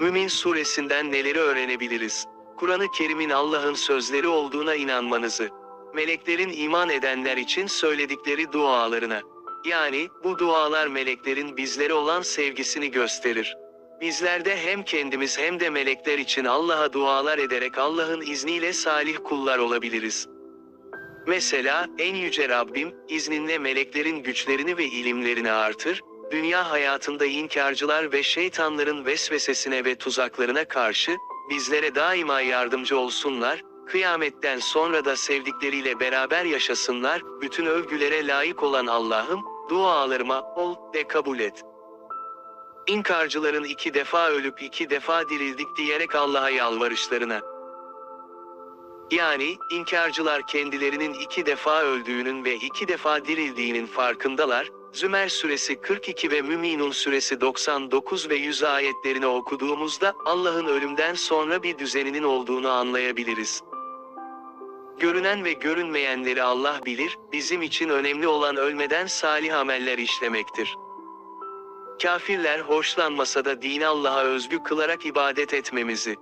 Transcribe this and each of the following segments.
Mümin suresinden neleri öğrenebiliriz? Kur'an-ı Kerim'in Allah'ın sözleri olduğuna inanmanızı. Meleklerin iman edenler için söyledikleri dualarına. Yani, bu dualar meleklerin bizlere olan sevgisini gösterir. Bizler de hem kendimiz hem de melekler için Allah'a dualar ederek Allah'ın izniyle salih kullar olabiliriz. Mesela, en yüce Rabbim, izninle meleklerin güçlerini ve ilimlerini artır, dünya hayatında inkarcılar ve şeytanların vesvesesine ve tuzaklarına karşı, bizlere daima yardımcı olsunlar, kıyametten sonra da sevdikleriyle beraber yaşasınlar, bütün övgülere layık olan Allah'ım, dualarıma ol de kabul et. İnkarcıların iki defa ölüp iki defa dirildik diyerek Allah'a yalvarışlarına. Yani, inkarcılar kendilerinin iki defa öldüğünün ve iki defa dirildiğinin farkındalar, Zümer suresi 42 ve Müminun suresi 99 ve 100 ayetlerini okuduğumuzda Allah'ın ölümden sonra bir düzeninin olduğunu anlayabiliriz. Görünen ve görünmeyenleri Allah bilir, bizim için önemli olan ölmeden salih ameller işlemektir. Kafirler hoşlanmasa da dini Allah'a özgü kılarak ibadet etmemizi.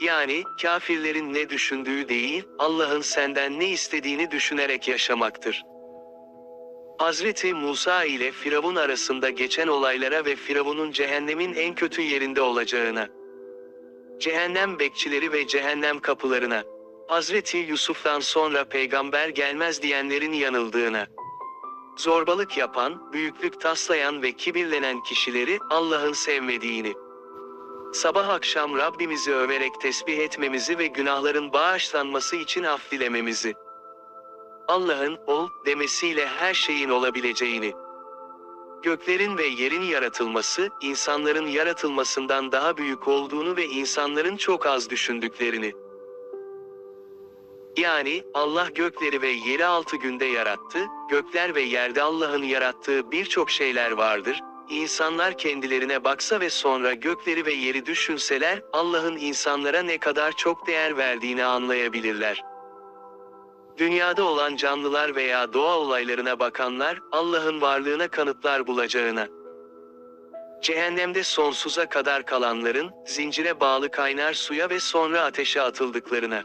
Yani, kafirlerin ne düşündüğü değil, Allah'ın senden ne istediğini düşünerek yaşamaktır. Hazreti Musa ile Firavun arasında geçen olaylara ve Firavun'un cehennemin en kötü yerinde olacağına, cehennem bekçileri ve cehennem kapılarına, Hazreti Yusuf'tan sonra peygamber gelmez diyenlerin yanıldığına, zorbalık yapan, büyüklük taslayan ve kibirlenen kişileri Allah'ın sevmediğini, sabah akşam Rabbimizi överek tesbih etmemizi ve günahların bağışlanması için af dilememizi, Allah'ın ol demesiyle her şeyin olabileceğini, göklerin ve yerin yaratılması, insanların yaratılmasından daha büyük olduğunu ve insanların çok az düşündüklerini. Yani, Allah gökleri ve yeri altı günde yarattı, gökler ve yerde Allah'ın yarattığı birçok şeyler vardır, İnsanlar kendilerine baksa ve sonra gökleri ve yeri düşünseler, Allah'ın insanlara ne kadar çok değer verdiğini anlayabilirler. Dünyada olan canlılar veya doğa olaylarına bakanlar, Allah'ın varlığına kanıtlar bulacağına. Cehennemde sonsuza kadar kalanların, zincire bağlı kaynar suya ve sonra ateşe atıldıklarına.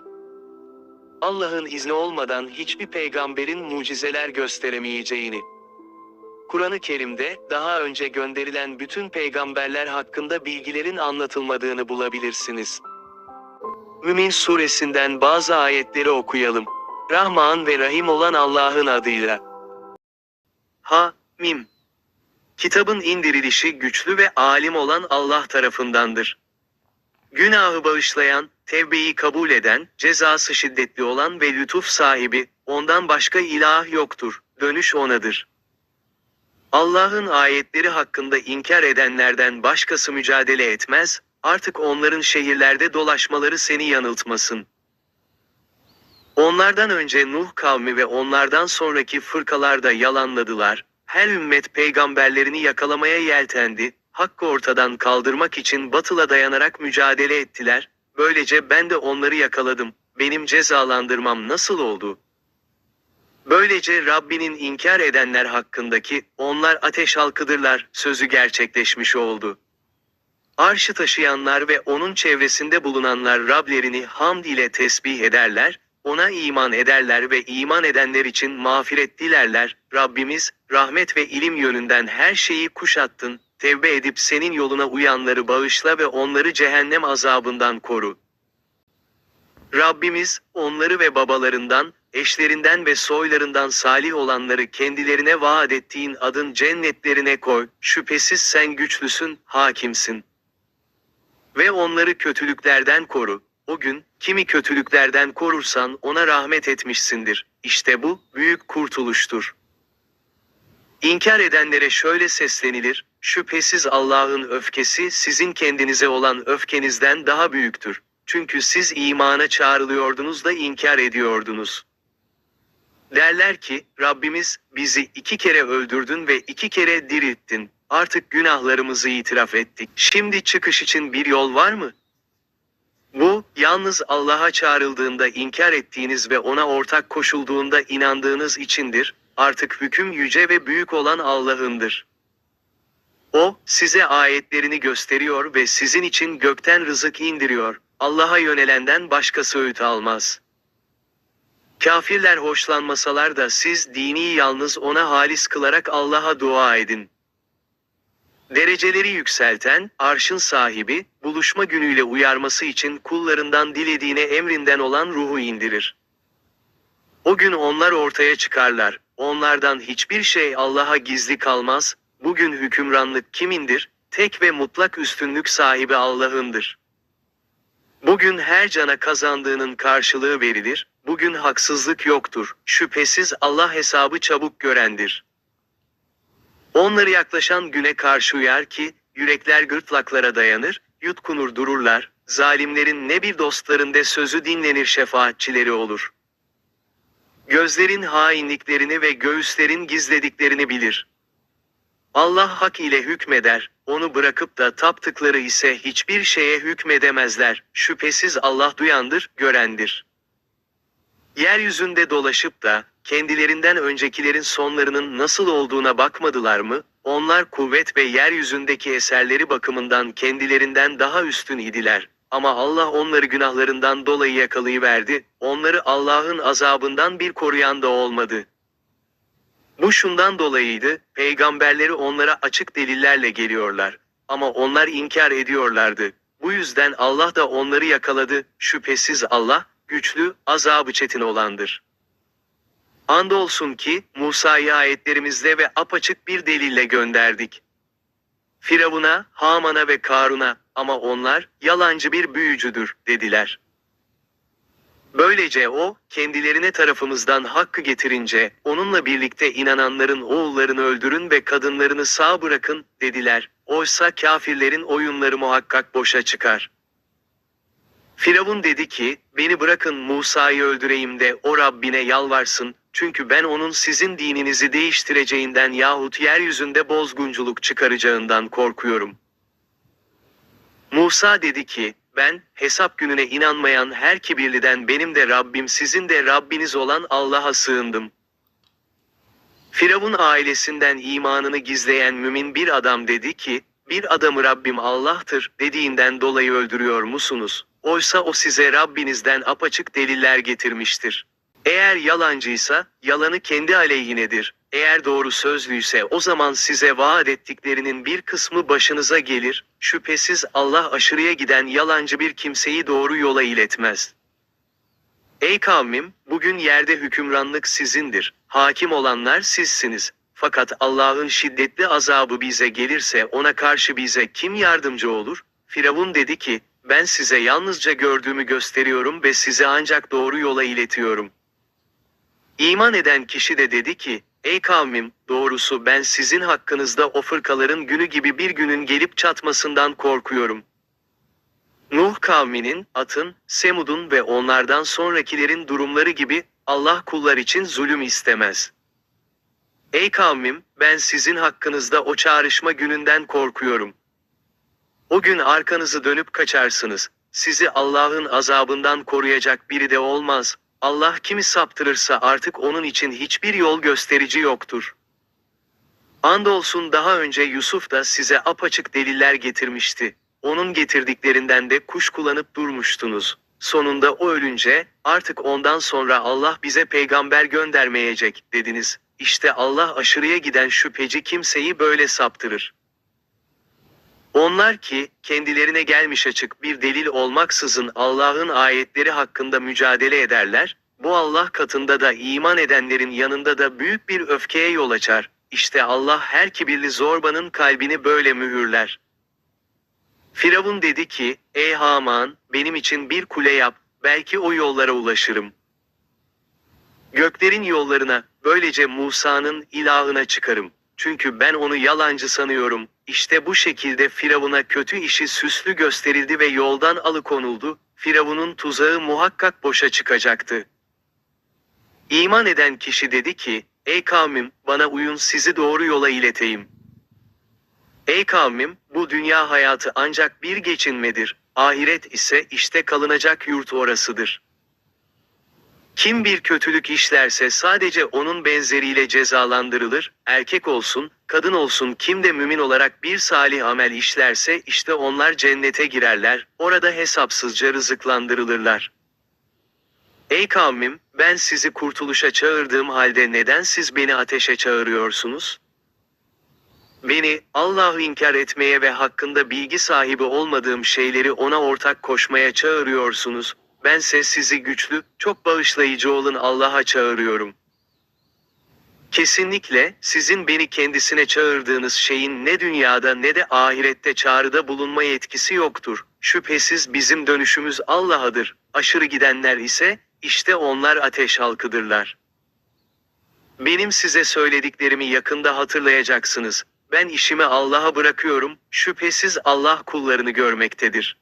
Allah'ın izni olmadan hiçbir peygamberin mucizeler gösteremeyeceğini. Kur'an-ı Kerim'de, daha önce gönderilen bütün peygamberler hakkında bilgilerin anlatılmadığını bulabilirsiniz. Mümin suresinden bazı ayetleri okuyalım. Rahman ve Rahim olan Allah'ın adıyla. Ha, Mim. Kitabın indirilişi güçlü ve alim olan Allah tarafındandır. Günahı bağışlayan, tevbeyi kabul eden, cezası şiddetli olan ve lütuf sahibi, ondan başka ilah yoktur, dönüş onadır. Allah'ın ayetleri hakkında inkar edenlerden başkası mücadele etmez, artık onların şehirlerde dolaşmaları seni yanıltmasın. Onlardan önce Nuh kavmi ve onlardan sonraki fırkalar da yalanladılar, her ümmet peygamberlerini yakalamaya yeltendi, hakkı ortadan kaldırmak için batıla dayanarak mücadele ettiler, böylece ben de onları yakaladım, benim cezalandırmam nasıl oldu?'' Böylece Rabbinin inkar edenler hakkındaki, onlar ateş halkıdırlar, sözü gerçekleşmiş oldu. Arşı taşıyanlar ve onun çevresinde bulunanlar Rablerini hamd ile tesbih ederler, ona iman ederler ve iman edenler için mağfiret dilerler, Rabbimiz, rahmet ve ilim yönünden her şeyi kuşattın, tevbe edip senin yoluna uyanları bağışla ve onları cehennem azabından koru. Rabbimiz, onları ve babalarından, eşlerinden ve soylarından salih olanları kendilerine vaat ettiğin adın cennetlerine koy, şüphesiz sen güçlüsün, hakimsin. Ve onları kötülüklerden koru. O gün, kimi kötülüklerden korursan ona rahmet etmişsindir. İşte bu, büyük kurtuluştur. İnkar edenlere şöyle seslenilir, şüphesiz Allah'ın öfkesi sizin kendinize olan öfkenizden daha büyüktür. Çünkü siz imana çağrılıyordunuz da inkar ediyordunuz. Derler ki, Rabbimiz, bizi iki kere öldürdün ve iki kere dirilttin. Artık günahlarımızı itiraf ettik. Şimdi çıkış için bir yol var mı? Bu, yalnız Allah'a çağrıldığında inkar ettiğiniz ve ona ortak koşulduğunda inandığınız içindir. Artık hüküm yüce ve büyük olan Allah'ındır. O, size ayetlerini gösteriyor ve sizin için gökten rızık indiriyor. Allah'a yönelenden başkası öğüt almaz. Kafirler hoşlanmasalar da siz dini yalnız ona halis kılarak Allah'a dua edin. Dereceleri yükselten, arşın sahibi, buluşma günüyle uyarması için kullarından dilediğine emrinden olan ruhu indirir. O gün onlar ortaya çıkarlar, onlardan hiçbir şey Allah'a gizli kalmaz, bugün hükümranlık kimindir, tek ve mutlak üstünlük sahibi Allah'ındır. Bugün her cana kazandığının karşılığı verilir, bugün haksızlık yoktur, şüphesiz Allah hesabı çabuk görendir. Onları yaklaşan güne karşı uyar ki, yürekler gırtlaklara dayanır, yutkunur dururlar, zalimlerin ne bir dostlarında sözü dinlenir şefaatçileri olur. Gözlerin hainliklerini ve göğüslerin gizlediklerini bilir. Allah hak ile hükmeder, onu bırakıp da taptıkları ise hiçbir şeye hükmedemezler, şüphesiz Allah duyandır, görendir. Yeryüzünde dolaşıp da, kendilerinden öncekilerin sonlarının nasıl olduğuna bakmadılar mı, onlar kuvvet ve yeryüzündeki eserleri bakımından kendilerinden daha üstün idiler. Ama Allah onları günahlarından dolayı yakalayıverdi, onları Allah'ın azabından bir koruyan da olmadı. Bu şundan dolayıydı, peygamberleri onlara açık delillerle geliyorlar. Ama onlar inkar ediyorlardı. Bu yüzden Allah da onları yakaladı, şüphesiz Allah, güçlü, azabı çetin olandır. Andolsun ki, Musa'yı ayetlerimizle ve apaçık bir delille gönderdik. Firavun'a, Haman'a ve Karun'a, ama onlar, yalancı bir büyücüdür, dediler. Böylece o, kendilerine tarafımızdan hakkı getirince, onunla birlikte inananların oğullarını öldürün ve kadınlarını sağ bırakın, dediler. Oysa kafirlerin oyunları muhakkak boşa çıkar. Firavun dedi ki, beni bırakın Musa'yı öldüreyim de o Rabbine yalvarsın, çünkü ben onun sizin dininizi değiştireceğinden yahut yeryüzünde bozgunculuk çıkaracağından korkuyorum. Musa dedi ki, ben, hesap gününe inanmayan her kibirliden benim de Rabbim sizin de Rabbiniz olan Allah'a sığındım. Firavun ailesinden imanını gizleyen mümin bir adam dedi ki, bir adamı Rabbim Allah'tır dediğinden dolayı öldürüyor musunuz? Oysa o size Rabbinizden apaçık deliller getirmiştir. Eğer yalancıysa, yalanı kendi aleyhinedir. Eğer doğru sözlüyse o zaman size vaat ettiklerinin bir kısmı başınıza gelir, şüphesiz Allah aşırıya giden yalancı bir kimseyi doğru yola iletmez. Ey kavmim, bugün yerde hükümranlık sizindir, hakim olanlar sizsiniz. Fakat Allah'ın şiddetli azabı bize gelirse ona karşı bize kim yardımcı olur? Firavun dedi ki, ben size yalnızca gördüğümü gösteriyorum ve size ancak doğru yola iletiyorum. İman eden kişi de dedi ki, Ey kavmim, doğrusu ben sizin hakkınızda o fırkaların günü gibi bir günün gelip çatmasından korkuyorum. Nuh kavminin, Atın, Semud'un ve onlardan sonrakilerin durumları gibi, Allah kullar için zulüm istemez. Ey kavmim, ben sizin hakkınızda o çağrışma gününden korkuyorum. O gün arkanızı dönüp kaçarsınız. Sizi Allah'ın azabından koruyacak biri de olmaz. Allah kimi saptırırsa artık onun için hiçbir yol gösterici yoktur. Andolsun daha önce Yusuf da size apaçık deliller getirmişti. Onun getirdiklerinden de kuş kullanıp durmuştunuz. Sonunda o ölünce, artık ondan sonra Allah bize peygamber göndermeyecek, dediniz. İşte Allah aşırıya giden şüpheci kimseyi böyle saptırır. Onlar ki, kendilerine gelmiş açık bir delil olmaksızın Allah'ın ayetleri hakkında mücadele ederler, bu Allah katında da iman edenlerin yanında da büyük bir öfkeye yol açar. İşte Allah her kibirli zorbanın kalbini böyle mühürler. Firavun dedi ki, ey Haman, benim için bir kule yap, belki o yollara ulaşırım. Göklerin yollarına, böylece Musa'nın ilahına çıkarım. Çünkü ben onu yalancı sanıyorum. İşte bu şekilde Firavun'a kötü işi süslü gösterildi ve yoldan alıkonuldu. Firavun'un tuzağı muhakkak boşa çıkacaktı. İman eden kişi dedi ki, Ey kavmim, bana uyun sizi doğru yola ileteyim. Ey kavmim, bu dünya hayatı ancak bir geçinmedir. Ahiret ise işte kalınacak yurt orasıdır. Kim bir kötülük işlerse sadece onun benzeriyle cezalandırılır, erkek olsun, kadın olsun kim de mümin olarak bir salih amel işlerse işte onlar cennete girerler, orada hesapsızca rızıklandırılırlar. Ey kavmim, ben sizi kurtuluşa çağırdığım halde neden siz beni ateşe çağırıyorsunuz? Beni, Allah'ı inkar etmeye ve hakkında bilgi sahibi olmadığım şeyleri ona ortak koşmaya çağırıyorsunuz. Bense sizi güçlü, çok bağışlayıcı olun Allah'a çağırıyorum. Kesinlikle, sizin beni kendisine çağırdığınız şeyin ne dünyada ne de ahirette çağrıda bulunma yetkisi yoktur. Şüphesiz bizim dönüşümüz Allah'adır. Aşırı gidenler ise, işte onlar ateş halkıdırlar. Benim size söylediklerimi yakında hatırlayacaksınız. Ben işimi Allah'a bırakıyorum, şüphesiz Allah kullarını görmektedir.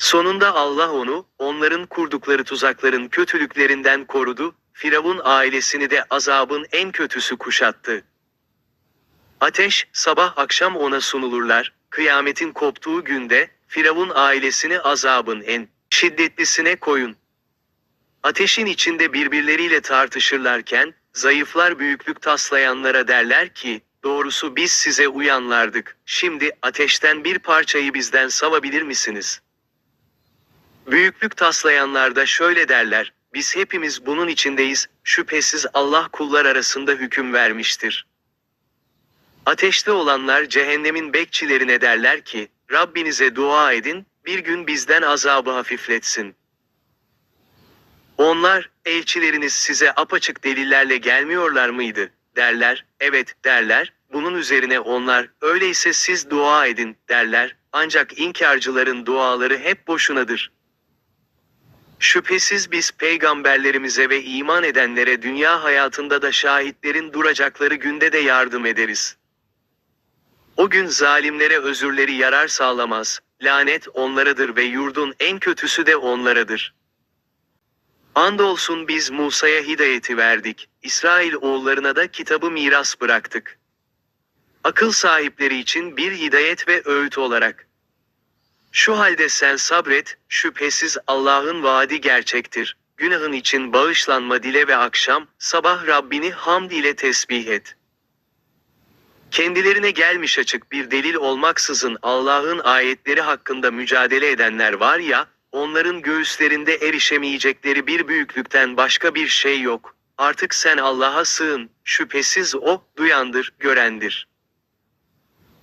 Sonunda Allah onu, onların kurdukları tuzakların kötülüklerinden korudu, Firavun ailesini de azabın en kötüsü kuşattı. Ateş, sabah akşam ona sunulurlar, kıyametin koptuğu günde, Firavun ailesini azabın en şiddetlisine koyun. Ateşin içinde birbirleriyle tartışırlarken, zayıflar büyüklük taslayanlara derler ki, doğrusu biz size uyanlardık, şimdi ateşten bir parçayı bizden savabilir misiniz? Büyüklük taslayanlar da şöyle derler, biz hepimiz bunun içindeyiz, şüphesiz Allah kullar arasında hüküm vermiştir. Ateşte olanlar cehennemin bekçilerine derler ki, Rabbinize dua edin, bir gün bizden azabı hafifletsin. Onlar, elçileriniz size apaçık delillerle gelmiyorlar mıydı? derler, evet derler, bunun üzerine onlar, öyleyse siz dua edin, derler, ancak inkarcıların duaları hep boşunadır. Şüphesiz biz peygamberlerimize ve iman edenlere dünya hayatında da şahitlerin duracakları günde de yardım ederiz. O gün zalimlere özürleri yarar sağlamaz, lanet onlaradır ve yurdun en kötüsü de onlaradır. Andolsun biz Musa'ya hidayeti verdik, İsrail oğullarına da kitabı miras bıraktık. Akıl sahipleri için bir hidayet ve öğüt olarak. Şu halde sen sabret, şüphesiz Allah'ın vaadi gerçektir. Günahın için bağışlanma dile ve akşam, sabah Rabbini hamd ile tesbih et. Kendilerine gelmiş açık bir delil olmaksızın Allah'ın ayetleri hakkında mücadele edenler var ya, onların göğüslerinde erişemeyecekleri bir büyüklükten başka bir şey yok. Artık sen Allah'a sığın, şüphesiz O, duyandır, görendir.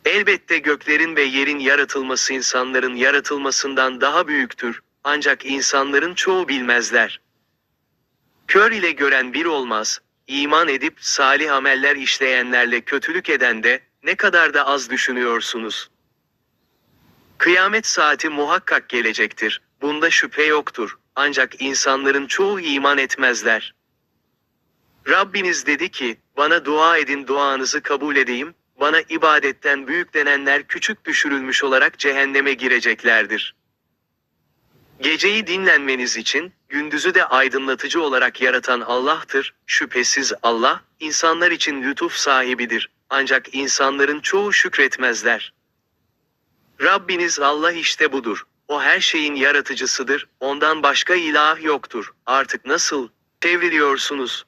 Elbette göklerin ve yerin yaratılması insanların yaratılmasından daha büyüktür, ancak insanların çoğu bilmezler. Kör ile gören bir olmaz, iman edip salih ameller işleyenlerle kötülük eden de, ne kadar da az düşünüyorsunuz. Kıyamet saati muhakkak gelecektir, bunda şüphe yoktur, ancak insanların çoğu iman etmezler. Rabbiniz dedi ki, bana dua edin duanızı kabul edeyim, bana ibadetten büyüklenenler küçük düşürülmüş olarak cehenneme gireceklerdir. Geceyi dinlenmeniz için, gündüzü de aydınlatıcı olarak yaratan Allah'tır, şüphesiz Allah, insanlar için lütuf sahibidir, ancak insanların çoğu şükretmezler. Rabbiniz Allah işte budur, o her şeyin yaratıcısıdır, ondan başka ilah yoktur, artık nasıl, çevriliyorsunuz,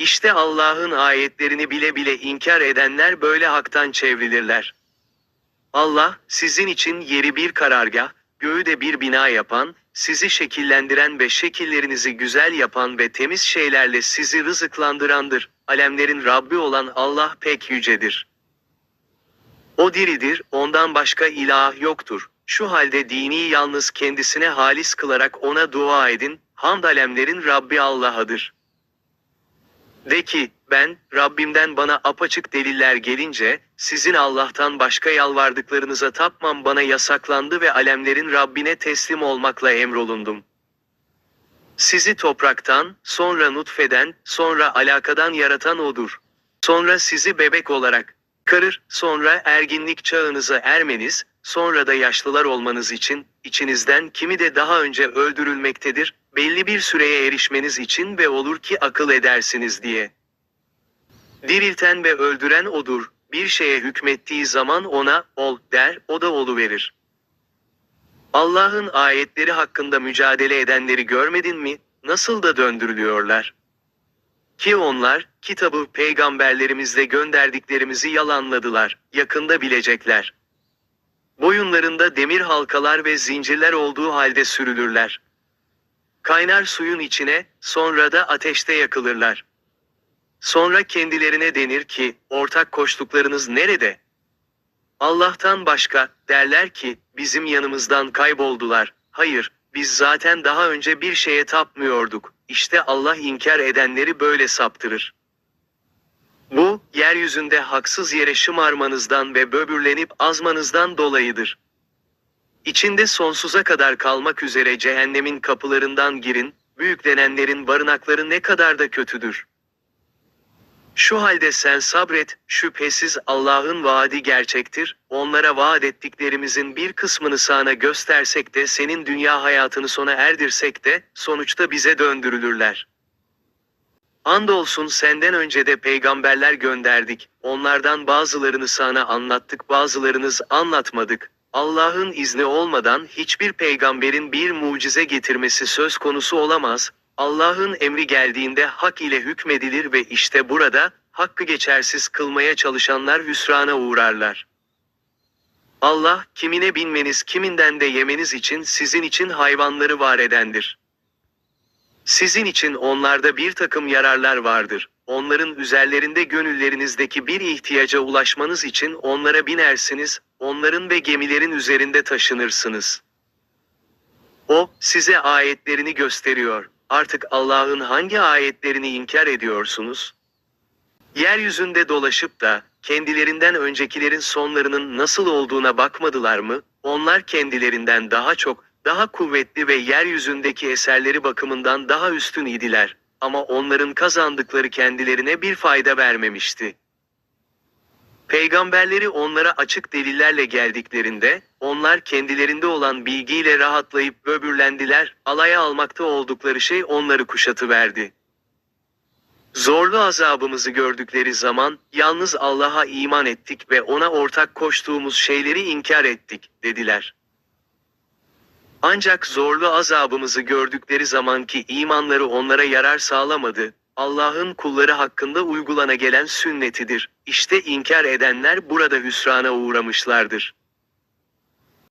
işte Allah'ın ayetlerini bile bile inkar edenler böyle haktan çevrilirler. Allah, sizin için yeri bir karargah, göğü de bir bina yapan, sizi şekillendiren ve şekillerinizi güzel yapan ve temiz şeylerle sizi rızıklandırandır. Alemlerin Rabbi olan Allah pek yücedir. O diridir, ondan başka ilah yoktur. Şu halde dini yalnız kendisine halis kılarak ona dua edin, hamd alemlerin Rabbi Allah'adır. De ki, ben, Rabbimden bana apaçık deliller gelince, sizin Allah'tan başka yalvardıklarınıza tapmam bana yasaklandı ve alemlerin Rabbine teslim olmakla emrolundum. Sizi topraktan, sonra nutfeden, sonra alakadan yaratan O'dur. Sonra sizi bebek olarak karır, sonra erginlik çağınıza ermeniz, sonra da yaşlılar olmanız için, içinizden kimi de daha önce öldürülmektedir, belli bir süreye erişmeniz için ve olur ki akıl edersiniz diye. Dirilten ve öldüren odur, bir şeye hükmettiği zaman ona, ol, der, o da olu verir. Allah'ın ayetleri hakkında mücadele edenleri görmedin mi? nasıl da döndürülüyorlar. Ki onlar, kitabı peygamberlerimizle gönderdiklerimizi yalanladılar, yakında bilecekler. Boyunlarında demir halkalar ve zincirler olduğu halde sürülürler. Kaynar suyun içine, sonra da ateşte yakılırlar. Sonra kendilerine denir ki, ortak koştuklarınız nerede? Allah'tan başka, derler ki, bizim yanımızdan kayboldular. Hayır, biz zaten daha önce bir şeye tapmıyorduk. İşte Allah inkar edenleri böyle saptırır. Bu, yeryüzünde haksız yere şımarmanızdan ve böbürlenip azmanızdan dolayıdır. İçinde sonsuza kadar kalmak üzere cehennemin kapılarından girin, büyüklenenlerin barınakları ne kadar da kötüdür. Şu halde sen sabret, şüphesiz Allah'ın vaadi gerçektir, onlara vaat ettiklerimizin bir kısmını sana göstersek de senin dünya hayatını sona erdirsek de, sonuçta bize döndürülürler. Andolsun senden önce de peygamberler gönderdik, onlardan bazılarını sana anlattık bazılarınız anlatmadık. Allah'ın izni olmadan hiçbir peygamberin bir mucize getirmesi söz konusu olamaz, Allah'ın emri geldiğinde hak ile hükmedilir ve işte burada, hakkı geçersiz kılmaya çalışanlar hüsrana uğrarlar. Allah, kimine binmeniz kiminden de yemeniz için sizin için hayvanları var edendir. Sizin için onlarda bir takım yararlar vardır. Onların üzerlerinde gönüllerinizdeki bir ihtiyaca ulaşmanız için onlara binersiniz, onların ve gemilerin üzerinde taşınırsınız. O, size ayetlerini gösteriyor. Artık Allah'ın hangi ayetlerini inkar ediyorsunuz? Yeryüzünde dolaşıp da, kendilerinden öncekilerin sonlarının nasıl olduğuna bakmadılar mı? Onlar kendilerinden daha çok, daha kuvvetli ve yeryüzündeki eserleri bakımından daha üstün idiler. Ama onların kazandıkları kendilerine bir fayda vermemişti. Peygamberleri onlara açık delillerle geldiklerinde, onlar kendilerinde olan bilgiyle rahatlayıp böbürlendiler, alaya almakta oldukları şey onları kuşatıverdi. Zorlu azabımızı gördükleri zaman, yalnız Allah'a iman ettik ve ona ortak koştuğumuz şeyleri inkar ettik, dediler. Ancak zorlu azabımızı gördükleri zamanki imanları onlara yarar sağlamadı, Allah'ın kulları hakkında uygulana gelen sünnetidir. İşte inkar edenler burada hüsrana uğramışlardır.